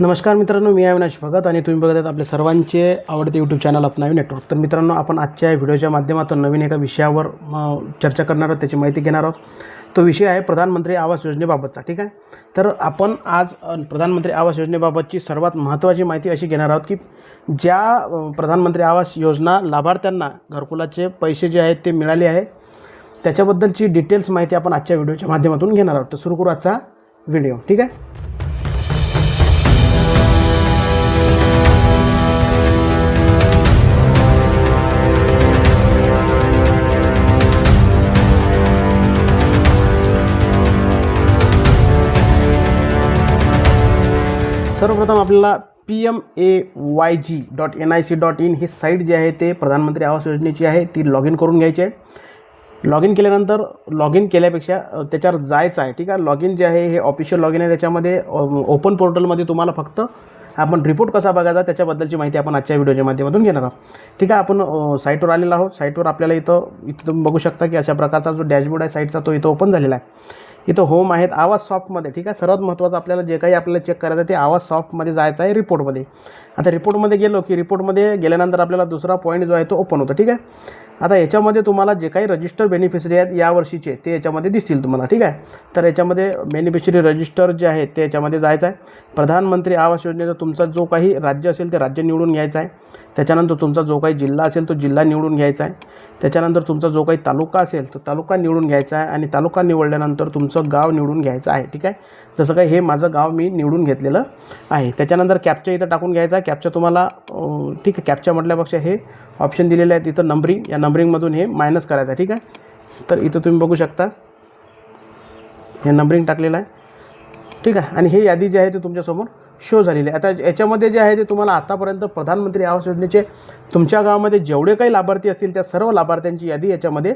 नमस्कार मित्रांनो मी अविनाश भगत आणि तुम्ही बघत आहेत आपल्या सर्वांचे आवडते यूट्यूब चॅनल अपनावी नेटवर्क तर मित्रांनो आपण आजच्या व्हिडिओच्या माध्यमातून नवीन एका विषयावर चर्चा करणार आहोत त्याची माहिती घेणार आहोत. तो विषय आहे प्रधानमंत्री आवास योजनेबाबतचा ठीक आहे? तर आपण आज प्रधानमंत्री आवास योजनेबाबतची सर्वात महत्त्वाची माहिती अशी घेणार आहोत की ज्या प्रधानमंत्री आवास योजना लाभार्थ्यांना घरकुलाचे पैसे जे आहेत ते मिळाले आहे त्याच्याबद्दलची डिटेल्स माहिती आपण आजच्या व्हिडिओच्या माध्यमातून घेणार आहोत. तर सुरू करू आजचा व्हिडिओ ठीक आहे? सर्वप्रथम आपल्याला P M A Y G dot N I C dot in he site जी आहे ते प्रधानमंत्री आवास योजनेची आहे ती लॉग इन करून घ्यायची आहे. लॉग इन केल्यानंतर लॉग इन केल्यापेक्षा त्याच्यावर जायचं आहे ठीक आहे? लॉग इन जे आहे हे ऑफिशियल लॉग इन आहे. त्याच्यामध्ये ओपन पोर्टलमध्ये तुम्हाला फक्त आपण रिपोर्ट कसा बघायचा त्याच्याबद्दलची माहिती आपण आजच्या व्हिडिओच्या माध्यमातून घेणार आहोत. ठीक आहे? आपण साईटवर आलेलो आहोत. साईटवर आपल्याला इथं इथं तुम्ही बघू शकता की अशा प्रकारचा जो डॅशबोर्ड आहे साईटचा तो इथं ओपन झालेला आहे. इथं होम आहेत आवाज सॉफ्टमध्ये ठीक आहे? सर्वात महत्त्वाचं आपल्याला जे काही आपल्याला चेक करायचं आहे ते आवाज सॉफ्टमध्ये जायचं आहे रिपोर्टमध्ये आता रिपोर्टमध्ये गेलो की रिपोर्टमध्ये गेल्यानंतर आपल्याला दुसरा पॉईंट जो आहे तो ओपन होतो ठीक आहे? आता याच्यामध्ये तुम्हाला जे काही रजिस्टर बेनिफिशरी आहेत यावर्षीचे ते याच्यामध्ये दिसतील तुम्हाला ठीक आहे? तर याच्यामध्ये बेनिफिशरी रजिस्टर जे आहे ते याच्यामध्ये जायचं आहे. प्रधानमंत्री आवास योजनेचा तुमचा जो काही राज्य असेल ते राज्य निवडून घ्यायचं आहे. त्याच्यानंतर तुमचा जो काही जिल्हा असेल तो जिल्हा निवडून घ्यायचा आहे. त्याच्यानंतर तुमचा जो काही तालुका असेल तो तालुका निवडून घ्यायचा आहे आणि तालुका निवडल्यानंतर तुमचं गाव निवडून घ्यायचं आहे ठीक आहे? जसं काही हे माझं गाव मी निवडून घेतलेलं आहे. त्याच्यानंतर कॅपच्या इथं टाकून घ्यायचा. आहे कॅपच्या तुम्हाला ठीक आहे कॅपच्या म्हटल्यापेक्षा हे ऑप्शन दिलेलं आहे तिथं नंबरिंग या नंबरिंगमधून हे मायनस करायचं आहे ठीक आहे? तर इथं तुम्ही बघू शकता. हे नंबरिंग टाकलेलं आहे. ठीक आहे? आणि हे यादी जी आहे ते तुमच्यासमोर शो झालेली आहे. आता याच्यामध्ये जे आहे ते तुम्हाला आतापर्यंत प्रधानमंत्री आवास योजनेचे तुमच्या गावामध्ये जेवढे काही लाभार्थी असतील त्या सर्व लाभार्थ्यांची यादी याच्यामध्ये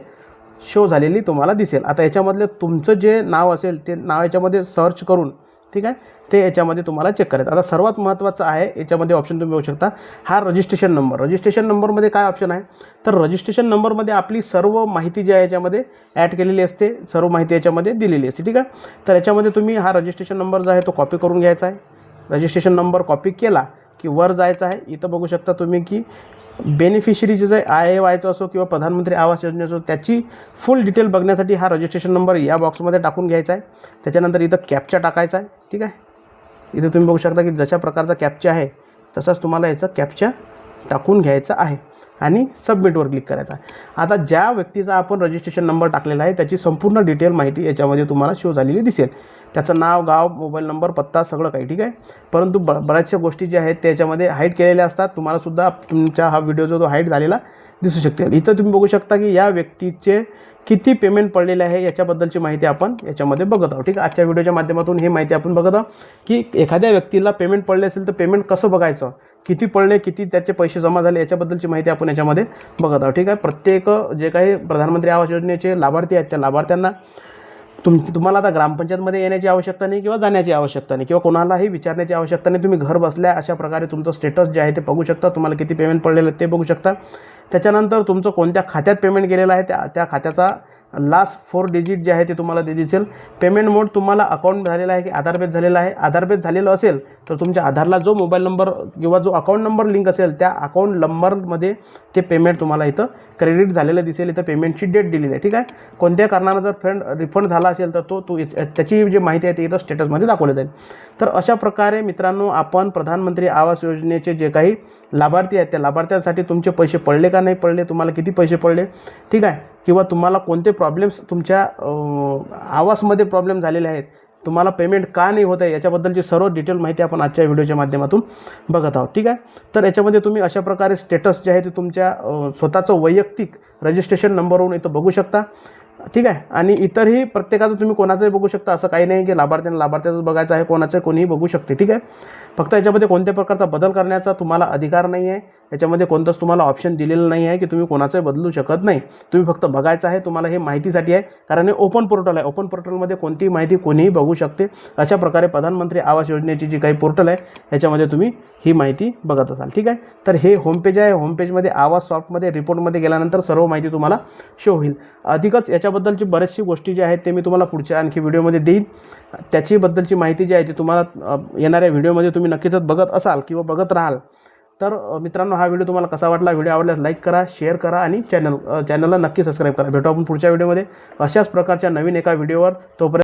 शो झालेली तुम्हाला दिसेल. आता याच्यामधले तुमचं जे नाव असेल ते नाव याच्यामध्ये सर्च करून ठीक आहे? ते याच्यामध्ये तुम्हाला चेक करायचं. आता सर्वात महत्त्वाचं आहे याच्यामध्ये ऑप्शन तुम्ही बघू शकता. हा रजिस्ट्रेशन नंबर रजिस्ट्रेशन नंबरमध्ये काय ऑप्शन आहे? तर रजिस्ट्रेशन नंबरमध्ये आपली सर्व माहिती जी आहे याच्यामध्ये ॲड केलेली असते. सर्व माहिती याच्यामध्ये दिलेली असते ठीक आहे? तर याच्यामध्ये तुम्ही हा रजिस्ट्रेशन नंबर जो आहे तो कॉपी करून घ्यायचा आहे. रजिस्ट्रेशन नंबर कॉपी केला की वर जायचं आहे. इथं बघू शकता तुम्ही की बेनिफिशरीचे जे आय ए वायचं असो किंवा प्रधानमंत्री आवास योजने असो त्याची फुल डिटेल बघण्यासाठी हा रजिस्ट्रेशन नंबर या बॉक्समध्ये टाकून घ्यायचा आहे. त्याच्यानंतर इथं कॅपचा टाकायचा आहे ठीक आहे? इथे तुम्ही बघू शकता की जशा प्रकारचा कॅपचा आहे तसाच तुम्हाला याचा कॅपचा टाकून घ्यायचा आहे आणि सबमिटवर क्लिक करायचा आहे. आता ज्या व्यक्तीचा आपण रजिस्ट्रेशन नंबर टाकलेला आहे त्याची संपूर्ण डिटेल माहिती याच्यामध्ये तुम्हाला शो झालेली दिसेल. त्याचं नाव गाव मोबाईल नंबर पत्ता सगळं काही ठीक आहे? परंतु ब बऱ्याचशा गोष्टी ज्या आहेत त्याच्यामध्ये हाईट केलेल्या असतात. तुम्हालासुद्धा तुमचा तुमच्या हा व्हिडिओ जो तो हाईट झालेला दिसू शकते. इथं तुम्ही बघू शकता की या व्यक्तीचे किती पेमेंट पडलेले आहे याच्याबद्दलची माहिती आपण याच्यामध्ये बघत आहोत ठीक आहे? आजच्या व्हिडिओच्या माध्यमातून ही माहिती आपण बघत आहोत की एखाद्या व्यक्तीला पेमेंट पडले असेल तर पेमेंट कसं बघायचं? किती पडले किती त्याचे पैसे जमा झाले याच्याबद्दलची माहिती आपण याच्यामध्ये बघत आहोत ठीक आहे? प्रत्येक जे काही प्रधानमंत्री आवास योजनेचे लाभार्थी आहेत त्या लाभार्थ्यांना तुम तुम्हाला आता ग्रामपंचायतमध्ये येण्याची आवश्यकता नाही किंवा जाण्याची आवश्यकता नाही किंवा कोणालाही विचारण्याची आवश्यकता नाही. तुम्ही घर बसल्या अशा प्रकारे तुमचं स्टेटस जे आहे ते बघू शकता. तुम्हाला किती पेमेंट पडलेलं ते बघू शकता. त्याच्यानंतर तुमचं कोणत्या खात्यात पेमेंट गेलेलं आहे त्या त्या खात्याचा लास्ट फोर डिजिट जे आहे ते तुम्हाला ते दिसेल. पेमेंट मोड तुम्हाला अकाउंट झालेला आहे की आधार झालेला आहे. आधार झालेलं असेल तर तुमच्या आधारला जो मोबाईल नंबर किंवा जो अकाउंट नंबर लिंक असेल त्या अकाउंट नंबरमध्ये ते पेमेंट तुम्हाला इथं क्रेडिट झालेलं दिसेल इथं पेमेंटची डेट दिलेली आहे ठीक आहे? कोणत्या कारणानं जर फंड रिफंड झाला असेल तर तो तू त्याची जी माहिती आहे ती इथं स्टेटसमध्ये दाखवली जाईल. तर अशा प्रकारे मित्रांनो आपण प्रधानमंत्री आवास योजनेचे जे काही लाभार्थी आहेत त्या लाभार्थ्यांसाठी तुमचे पैसे पडले का नाही पडले तुम्हाला किती पैसे पडले ठीक आहे? किंवा तुम्हाला कोणते प्रॉब्लेम्स तुमच्या आवासमध्ये प्रॉब्लेम झालेले आहेत तुम्हाला पेमेंट का नाही होत आहे याच्याबद्दलची सर्व डिटेल माहिती आपण आजच्या व्हिडिओच्या माध्यमातून बघत आहोत ठीक आहे? तर याच्यामध्ये तुम्ही अशा प्रकारे स्टेटस जे आहे ते तुमच्या स्वतःचं वैयक्तिक रजिस्ट्रेशन नंबरवरून इथं बघू शकता ठीक आहे? आणि इतरही प्रत्येकाचं तुम्ही कोणाचंही बघू शकता असं काही नाही की लाभार्थ्यांना लाभार्थ्याचंच बघायचं आहे कोणाचं कोणीही बघू शकते ठीक आहे? फक्त याच्यामध्ये कोणत्या प्रकारचा बदल करण्याचा तुम्हाला अधिकार नाही आहे याच्यामध्ये कोणतंच तुम्हाला ऑप्शन दिलेलं नाही आहे की तुम्ही कोणाचंही बदलू शकत नाही. तुम्ही फक्त बघायचं आहे तुम्हाला हे माहितीसाठी आहे. कारण हे ओपन पोर्टल आहे. ओपन पोर्टलमध्ये कोणतीही माहिती कोणीही बघू शकते. अशा प्रकारे प्रधानमंत्री आवास योजनेची जी काही पोर्टल आहे याच्यामध्ये तुम्ही ही माहिती बघत असाल. ठीक आहे? तर हे होमपेज आहे. होमपेजमध्ये आवाज सॉफ्टमध्ये रिपोर्टमध्ये गेल्यानंतर सर्व माहिती तुम्हाला शो होईल. अधिकच याच्याबद्दलची बरेचशी गोष्टी ज्या आहेत ते मी तुम्हाला पुढच्या आणखी व्हिडिओमध्ये देईन. त्याचीबद्दलची माहिती जी आहे ती तुम्हाला येणाऱ्या व्हिडिओमध्ये तुम्ही नक्कीच बघत असाल किंवा बघत राहाल. तर मित्रांनो हा व्हिडिओ तुम्हाला कसा वाटला? व्हिडिओ आवडल्यास लाईक करा शेअर करा आणि चॅनल चॅनलला नक्की सबस्क्राईब करा. भेटू आपण पुढच्या व्हिडिओमध्ये. अशाच प्रकारच्या नवीन एका व्हिडिओवर. तोपर्यंत